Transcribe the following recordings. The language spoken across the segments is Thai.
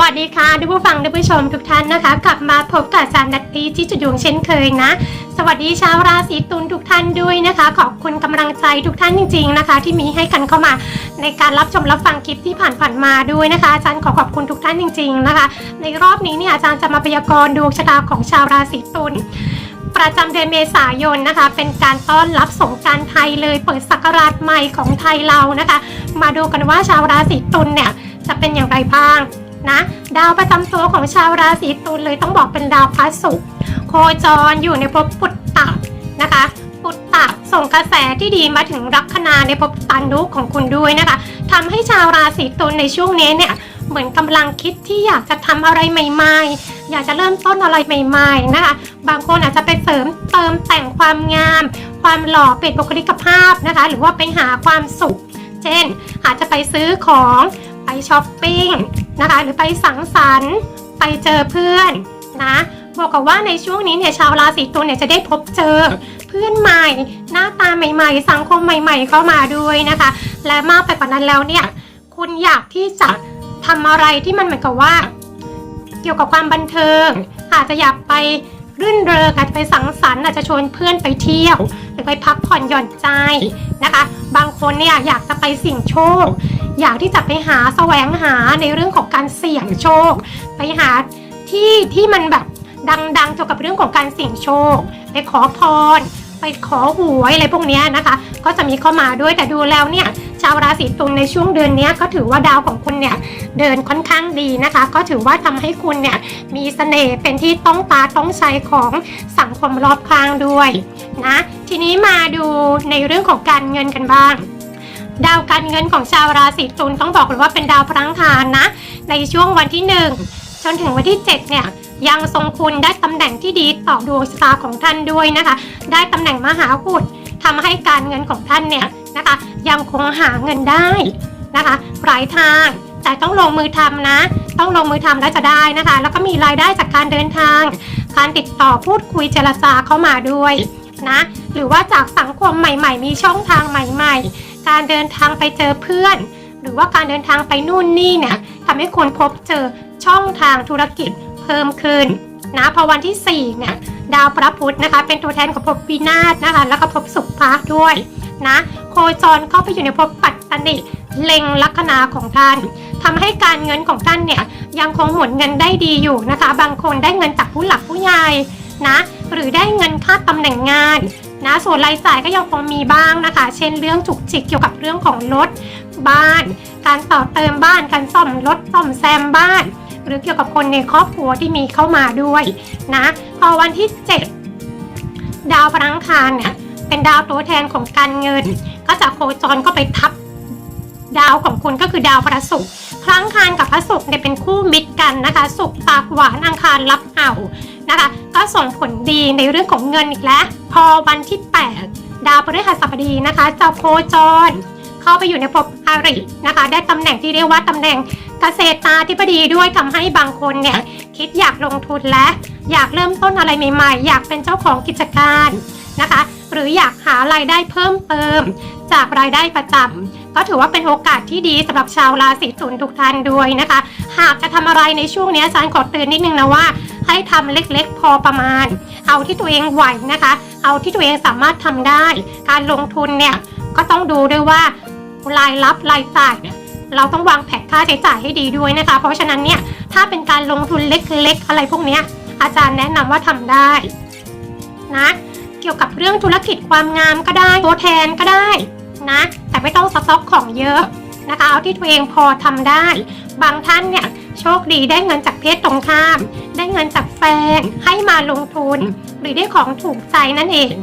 วัสดีค่ะท่านผู้ฟังท่านผู้ชมทุกท่านนะคะ กลับมาพบกับอาจารย์นัตตี้ที่จุดดวงเช่นเคยนะ สวัสดีชาวราศีตุลทุกท่านด้วยนะคะ ขอบคุณกำลังใจทุกท่านจริง ๆนะคะ ที่มีให้กันเข้ามาในการรับชมรับฟังคลิปที่ผ่านๆมาด้วยนะคะอาจารย์ขอขอบคุณทุกท่านจริง ๆนะคะ ในรอบนี้เนี่ยอาจารย์จะมาพยากรณ์ดวงชะตาของชาวราศีตุลประจำเดือนเมษายนนะคะ เป็นการต้อนรับสงการไทยเลยเปิดศักราชใหม่ของไทยเรานะคะ มาดูกันว่าชาวราศีตุลเนี่ยจะเป็นอย่างไรบ้าง นะ ดาวประจำตัวของชาวราศีตุลเลยต้องบอกเป็นดาวพระศุกร์โคจรอยู่ในภพปุตตะนะคะปุตตะส่งกระแสที่ดีมาถึงลัคนาในภพตันุของคุณด้วยนะคะทำให้ชาวราศีตุลในช่วงนี้เนี่ยเหมือนกำลังคิดที่อยากจะทำอะไรใหม่ ๆ อยากจะเริ่มต้นอะไรใหม่ ๆ นะคะ บางคนอาจจะไปเสริมเติมแต่งความงาม ความหล่อเปลี่ยนบุคลิกภาพนะคะ หรือว่าไปหาความสุข เช่น อาจจะไปซื้อของ ไปช้อปปิ้งนะคะหรือไปสังสรรค์ ไปเจอเพื่อนนะบอกกับว่าในช่วงนี้เนี่ยชาวราศีตุลเนี่ยจะได้พบเจอเพื่อนใหม่ หน้าตาใหม่ๆ สังคมใหม่ ๆ เข้ามาด้วยนะคะ และมากไปกว่านั้นแล้วเนี่ยคุณอยากที่จะทำอะไรที่มันเหมือนกับว่า เกี่ยวกับความบันเทิง อาจจะอยากไปรื่นเริงอาจจะไปสังสรรค์อาจจะชวนเพื่อนไปเที่ยว หรือไปพักผ่อนหย่อนใจนะคะ บางคนเนี่ยอยากจะไปเสี่ยงโชค อยากที่จะไปหาแสวงหาในเรื่องของการเสี่ยงโชค ไปหาที่ที่มันแบบดังๆเกี่ยวกับเรื่องของการเสี่ยงโชค ไปขอพร ไปขอหวยอะไรพวกนี้นะคะ ก็จะมีเข้ามาด้วยแต่ดูแล้วเนี่ยชาวราศีตุลในช่วงเดือนนี้ก็ถือว่าดาวของคุณเนี่ยเดินค่อนข้างดีนะคะ ก็ถือว่าทำให้คุณเนี่ยมีเสน่ห์เป็นที่ต้องตาต้องใจของสังคมรอบข้างด้วยนะ ทีนี้มาดูในเรื่องของการเงินกันบ้าง ดาวการเงินของชาวราศีตุลต้องบอกเลยว่าเป็นดาวพลังคารนะ ในช่วงวันที่ 1 จนถึงวันที่ 7 เนี่ยยังทรงคุณได้ตำแหน่งที่ดีต่อดวงชะตาของท่านด้วยนะคะ ได้ตำแหน่งมหาหุดทำให้การเงินของท่านเนี่ยนะคะ ยังคงหาเงินได้นะคะหลายทางแต่ต้องลงมือทำนะ ต้องลงมือทำแล้วจะได้นะคะ แล้วก็มีรายได้จากการเดินทาง การติดต่อพูดคุยเจรจาเข้ามาด้วย นะ หรือว่าจากสังคมใหม่ ๆ มีช่องทางใหม่ ๆ การเดินทางไปเจอเพื่อน หรือว่าการเดินทางไปนู่นนี่เนี่ยทำให้คุณพบเจอช่องทางธุรกิจเพิ่มขึ้นนะพอวันที่4เนี่ยดาวพระพุธนะคะ เป็นตัวแทนของภพวินาศนะคะ แล้วก็ภพสุภะด้วยนะโคจรเข้าไปอยู่ในภพปัตตนิเล็งลัคนาของท่านทำให้การเงินของท่านเนี่ยยังคงหมุนเงินได้ดีอยู่นะคะ บางคนได้เงินจากผู้หลักผู้ใหญ่นะ หรือได้เงินค่าตำแหน่งงานนะส่วนรายจ่ายก็ยังคงมีบ้างนะคะ เช่นเรื่องจุกจิกเกี่ยวกับเรื่องของรถบ้าน การต่อเติมบ้านการซ่อมรถซ่อมแซมบ้าน หรือเกี่ยวกับคนในครอบครัวที่มีเข้ามาด้วยนะพอวันที่ 7 ดาวพลังคารเนี่ยเป็นดาวตัวแทนของการเงิน ก็จะโคจรก็ไปทับดาวของคุณก็คือดาวพระศุกร์พลังคารกับพระศุกร์เนี่ยเป็นคู่มิตรกันนะคะศุกร์ปากหวานอังคารรับเอา นะคะ ก็ส่งผลดีในเรื่องของเงินอีกแล้ว พอวันที่ 8 ดาวพฤหัสบดีนะคะจะโคจร เข้าไปอยู่ในภพอารินะคะ ได้ตำแหน่งที่เรียกว่าตำแหน่งเกษตราธิบดีด้วยทำให้บางคนเนี่ยคิดอยากลงทุนและ อยากเริ่มต้นอะไรใหม่ๆ อยากเป็นเจ้าของกิจการนะคะ หรืออยากหารายได้เพิ่มเติม จากรายได้ประจำก็ถือว่าเป็นโอกาสที่ดีสำหรับชาวราศีตุลทุกท่านด้วยนะคะ หากจะทำอะไรในช่วงนี้อาจารย์ขอเตือนนิดนึงนะว่า ให้ทำเล็กๆ พอประมาณ เอาที่ตัวเองไหวนะคะ เอาที่ตัวเองสามารถทำได้ การลงทุนเนี่ยก็ต้องดูด้วยว่ารายรับรายจ่ายเนี่ยเราต้องวางแผนค่าใช้จ่ายให้ดีด้วยนะคะ เพราะฉะนั้นเนี่ยถ้าเป็นการลงทุนเล็กๆ อะไรพวกนี้อาจารย์แนะนำว่าทำได้นะเกี่ยวกับเรื่องธุรกิจความงามก็ได้ตัวแทนก็ได้นะแต่ไม่ต้องสต็อกของเยอะนะคะเอาที่ตัวเองพอทำได้ บางท่านเนี่ยโชคดีได้เงินจากเพศตรงข้าม ได้เงินจากแฟนให้มาลงทุน หรือได้ของถูกใจนั่นเอง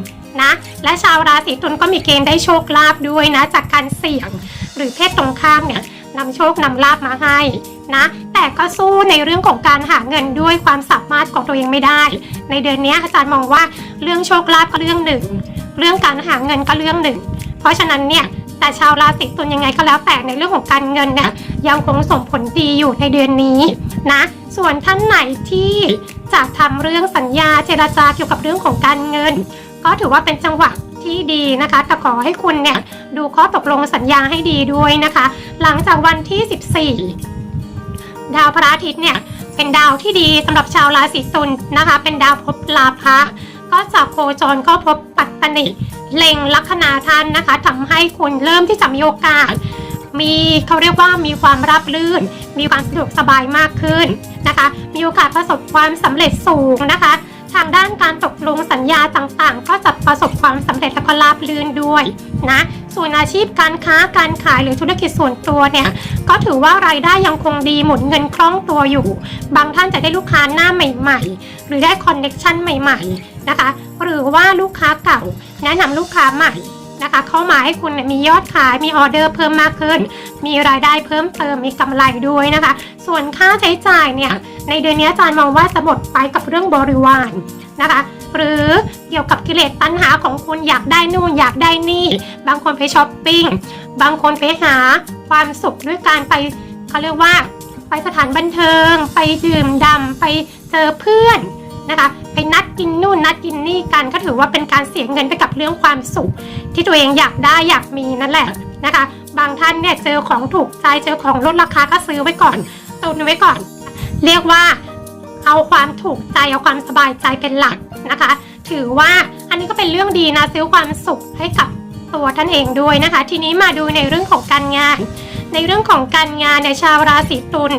นะและชาวราศีตุลก็มีเกณฑ์ได้โชคลาภด้วยนะ จากการเสี่ยงหรือเพศตรงข้ามเนี่ยนำโชคนำลาบมาให้นะแต่ก็สู้ในเรื่องของการหาเงินด้วยความสามารถของตัวเองไม่ได้ ในเดือนนี้อาจารย์มองว่าเรื่องโชคลาภก็เรื่องหนึ่ง เรื่องการหาเงินก็เรื่องหนึ่ง เพราะฉะนั้นเนี่ยแต่ชาวราศีตุลยังไงก็แล้วแต่ในเรื่องของการเงินเนี่ยยังคงส่งผลดีอยู่ในเดือนนี้นะ ส่วนท่านไหนที่จะทำเรื่องสัญญาเจรจาเกี่ยวกับเรื่องของการเงิน ก็ถือว่าเป็นจังหวะที่ดีนะคะแต่ขอให้คุณเนี่ยดูข้อตกลงสัญญาให้ดีด้วยนะคะ หลังจากวันที่ 14 ดาวพระอาทิตย์เนี่ยเป็นดาวที่ดีสำหรับชาวราศีตุลนะคะ เป็นดาวภพลาภะก็จากโคจรก็พบปัตตนิเล็งลัคนาท่านนะคะทำให้คุณเริ่มที่จะมีโอกาส มีเขาเรียกว่ามีความราบรื่น มีความสะดวกสบายมากขึ้นนะคะ มีโอกาสประสบความสำเร็จสูงนะคะ ทางด้านการตกลงสัญญาต่างๆ ก็จะประสบความสำเร็จและก็ราบรื่นด้วยนะส่วนอาชีพการค้าการขายหรือธุรกิจส่วนตัวเนี่ยก็ถือว่ารายได้ยังคงดีหมุนเงินคล่องตัวอยู่ บางท่านจะได้ลูกค้าหน้าใหม่ ๆ หรือได้คอนเน็ชันใหม่ ๆ นะคะ หรือว่าลูกค้าเก่า แนะนำลูกค้าใหม่ นะคะ เข้ามาให้คุณมียอดขายมีออเดอร์เพิ่มมากขึ้น มีรายได้เพิ่มเติมมีกำไรด้วยนะคะ ส่วนค่าใช้จ่ายเนี่ยในเดือนนี้อาจารย์มองว่าจะหมดไปกับเรื่องบริวารนะคะ หรือเกี่ยวกับกิเลสตัณหาของคุณอยากได้นู่นอยากได้นี่ บางคนไปช้อปปิ้งบางคนไปหาความสุขด้วยการไปเขาเรียกว่าไปสถานบันเทิง ไปดื่มด่ำไปเจอเพื่อน นะคะ ไปนัดกินนู่นนัดกินนี่กันก็ถือว่าเป็นการเสียเงินไปกับเรื่องความสุข ที่ตัวเองอยากได้อยากมีนั่นแหละนะคะ บางท่านเนี่ยเจอของถูกใจเจอของลดราคาก็ซื้อไว้ก่อนตุนไว้ก่อน เรียกว่าเอาความถูกใจเอาความสบายใจเป็นหลักนะคะ ถือว่าอันนี้ก็เป็นเรื่องดีนะซื้อความสุขให้กับตัวท่านเองด้วยนะคะ ทีนี้มาดูในเรื่องของการงาน ในเรื่องของการงานในยชาวราศีตุล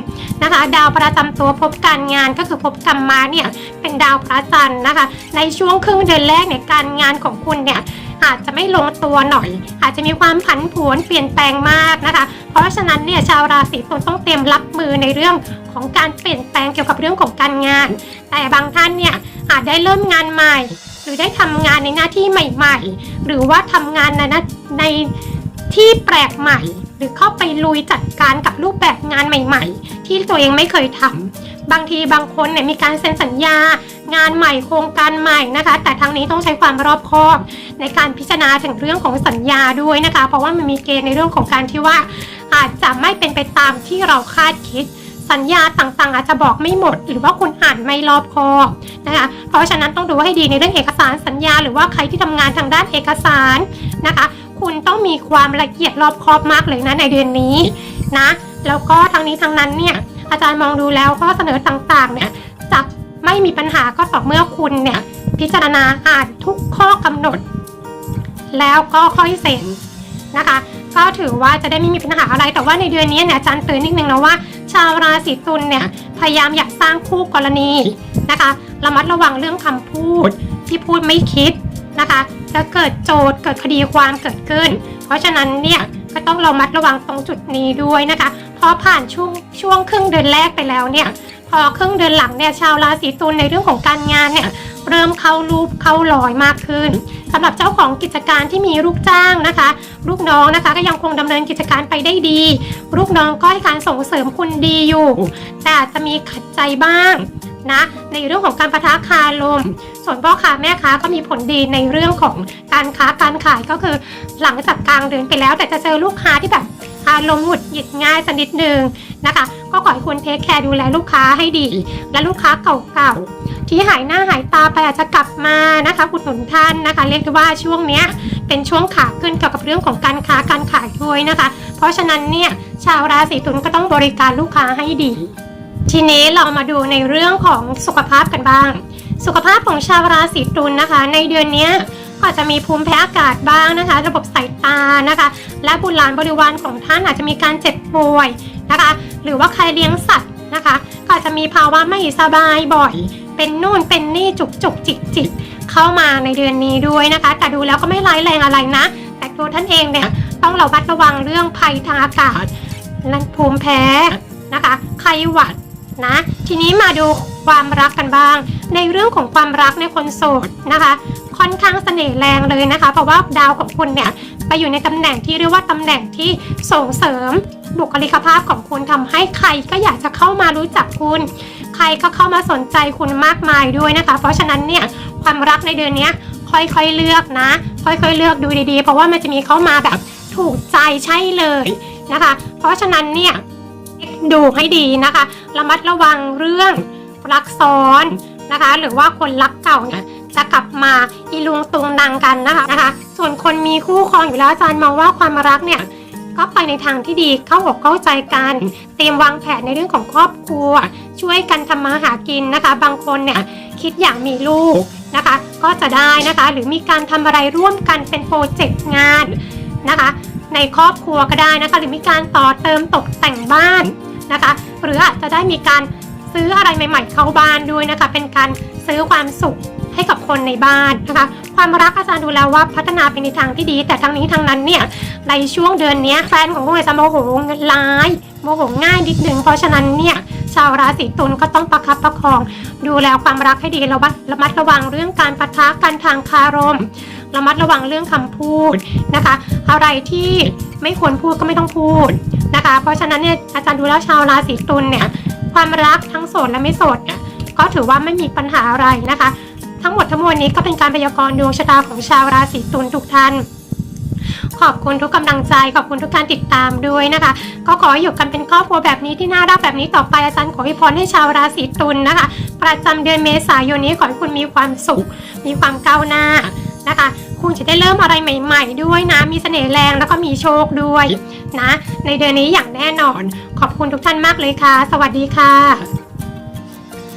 นะคะ ดาวประจำตัวพบการงานก็คือพบกรรมมาเนี่ยเป็นดาวพระจันทร์นะคะ ในช่วงครึ่งเดือนแรกเนี่ยการงานของคุณเนี่ยอาจจะไม่ลงตัวหน่อย อาจจะมีความผันผวนเปลี่ยนแปลงมากนะคะ เพราะฉะนั้นเนี่ยชาวราศีตุลต้องเตรียมรับมือในเรื่องของการเปลี่ยนแปลงเกี่ยวกับเรื่องของการงาน แต่บางท่านเนี่ยอาจได้เริ่มงานใหม่ หรือได้ทำงานในหน้าที่ใหม่ ๆ หรือว่าทำงานในหน้ในที่แปลกใหม่ รือเข้าไปลุยจัดการกับรูปแบบงานใหม่ ๆ ที่ตัวเองไม่เคยทำบางทีบางคนเนี่ยมีการเซ็นสัญญา งานใหม่โครงการใหม่นะคะ แต่ทางนี้ต้องใช้ความรอบคอบ ในการพิจารณาถึงเรื่องของสัญญาด้วยนะคะ เพราะว่ามันมีเกณฑ์ในเรื่องของการที่ว่า อาจจะไม่เป็นไปตามที่เราคาดคิดสัญญาต่างๆ อาจจะบอกไม่หมด หรือว่าคุณอ่านไม่รอบคอบนะคะเพราะฉะนั้นต้องดูให้ดีในเรื่องเอกสารสัญญา หรือว่าใครที่ทำงานทางด้านเอกสารนะคะ คุณต้องมีความละเอียดรอบคอบมากเลยนะในเดือนนี้นะแล้วก็ทางนี้ทางนั้นเนี่ยอาจารย์มองดูแล้วข้อเสนอต่างๆเนี่ยจะไม่มีปัญหาก็ต่อเมื่อคุณเนี่ยพิจารณาอ่านทุกข้อกำหนด แล้วก็ค่อยเซ็นนะคะก็ถือว่าจะได้ไม่มีปัญหาอะไร แต่ว่าในเดือนนี้เนี่ยอาจารย์เตือนนิดนึงนะว่า ชาวราศีตุลเนี่ยพยายามอยากสร้างคู่กรณีนะคะระมัดระวังเรื่องคำพูดที่พูดไม่คิด นะคะจะเกิดโจทย์เกิดคดีความเกิดขึ้น เพราะฉะนั้นเนี่ยก็ต้องระมัดระวังตรงจุดนี้ด้วยนะคะพอผ่านช่วงช่วงครึ่งเดือนแรกไปแล้วเนี่ยพอครึ่งเดือนหลังเนี่ยชาวราศีตุลในเรื่องของการงานเนี่ยเริ่มเข้ารูปเข้ารอยมากขึ้นสำหรับเจ้าของกิจการที่มีลูกจ้างนะคะ ลูกน้องนะคะก็ยังคงดำเนินกิจการไปได้ดี ลูกน้องก็ให้การส่งเสริมคุณดีอยู่ แต่จจะมีขัดใจบ้างนะในเรื่องของการประทะคารม ส่วนพ่อค้าแม่ค้าก็มีผลดีในเรื่องของการค้าการขายก็คือหลังจากกลางเดือนไปแล้ว แต่จะเจอลูกค้าที่แบบอารมณ์หงุดหงิดง่ายสักนิดนึงนะคะ ก็ขอให้คุณเทคแคร์ดูแลลูกค้าให้ดี และลูกค้าเก่าๆที่หายหน้าหายตาไปอาจจะกลับมานะคะอุดหนุนท่านนะคะ เรียกได้ว่าช่วงเนี้ยเป็นช่วงขาขึ้นเกี่ยวกับเรื่องของการค้าการขายด้วยนะคะ เพราะฉะนั้นเนี่ยชาวราศีตุลก็ต้องบริการลูกค้าให้ดี ทีนี้เรามาดูในเรื่องของสุขภาพกันบ้าง สุขภาพของชาวราศีตุลนะคะ ในเดือนเนี้ยก็อาจจะมีภูมิแพ้อากาศบ้างนะคะ ระบบสายตานะคะ และบุตรหลานบริวารของท่านอาจจะมีการเจ็บป่วยนะคะ หรือว่าใครเลี้ยงสัตว์นะคะ ก็อาจจะมีภาวะไม่สบายบ่อย เป็นนู่นเป็นนี่จุกจุกจิกจิกเข้ามาในเดือนนี้ด้วยนะคะ แต่ดูแล้วก็ไม่ร้ายแรงอะไรนะ แต่ตัวท่านเองเนี่ยต้องระมัดระวังเรื่องภัยทางอากาศนั่นภูมิแพ้นะคะไข้หวัด นะ ทีนี้มาดูความรักกันบ้าง ในเรื่องของความรักในคนโสดนะคะ ค่อนข้างเสน่ห์แรงเลยนะคะ เพราะว่าดาวของคุณเนี่ยไปอยู่ในตำแหน่งที่เรียกว่าตำแหน่งที่ส่งเสริมบุคลิกภาพของคุณทำให้ใครก็อยากจะเข้ามารู้จักคุณ ใครก็เข้ามาสนใจคุณมากมายด้วยนะคะ เพราะฉะนั้นเนี่ยความรักในเดือนนี้ค่อยๆเลือกนะ ค่อยๆเลือกดูดีๆ เพราะว่ามันจะมีเข้ามาแบบถูกใจใช่เลยนะคะ เพราะฉะนั้นเนี่ย ดูให้ดีนะคะ ระมัดระวังเรื่องรักซ้อนนะคะ หรือว่าคนรักเก่าเนี่ยจะกลับมาอีลุงตุงนังกันนะคะนะคะ ส่วนคนมีคู่ครองอยู่แล้วอาจารย์มองว่าความรักเนี่ยก็ไปในทางที่ดีเข้าอกเข้าใจกัน เตรียมวางแผนในเรื่องของครอบครัว ช่วยกันทำมาหากินนะคะ บางคนเนี่ยคิดอยากมีลูกนะคะ ก็จะได้นะคะ หรือมีการทำอะไรร่วมกันเป็นโปรเจกต์งานนะคะ ในครอบครัวก็ได้นะคะหรือมีการต่อเติมตกแต่งบ้านนะคะ หรืออาจจะได้มีการซื้ออะไรใหม่ ๆ เข้าบ้านด้วยนะคะ เป็นการซื้อความสุขให้กับคนในบ้านนะคะ ความรักอาจารย์ดูแล้วว่าพัฒนาไปในทางที่ดี แต่ทั้งนี้ทั้งนั้นเนี่ยในช่วงเดือนเนี้ยแฟนของคุณอาจจะโมโหร้ายโมโหง่ายนิดนึงเพราะฉะนั้นเนี่ย ชาวราศีตุลก็ต้องประคับประคอง ดูแลความรักให้ดีระมัดระมัดระวังเรื่องการปะทะกันทางคารม ระมัดระวังเรื่องคำพูดนะคะ อะไรที่ไม่ควรพูดก็ไม่ต้องพูดนะคะ เพราะฉะนั้นเนี่ยอาจารย์ดูแล้วชาวราศีตุลเนี่ยความรักทั้งโสดและไม่โสดเนี่ยก็ถือว่าไม่มีปัญหาอะไรนะคะ ทั้งหมดทั้งมวลนี้ก็เป็นการพยากรณ์ดวงชะตาของชาวราศีตุลทุกท่าน ขอบคุณทุกกำลังใจ ขอบคุณทุกการติดตามด้วยนะคะ ก็ขออยู่กันเป็นครอบครัวแบบนี้ที่น่ารักแบบนี้ต่อไปอาจารย์ขอให้พรให้ชาวราศีตุลนะคะ ประจำเดือนเมษายนนี้ขอให้คุณมีความสุข มีความก้าวหน้านะคะ คุณจะได้เริ่มอะไรใหม่ ๆ ด้วยนะ มีเสน่ห์แรงแล้วก็มีโชคด้วยนะ ในเดือนนี้อย่างแน่นอน ขอบคุณทุกท่านมากเลยค่ะ สวัสดีค่ะ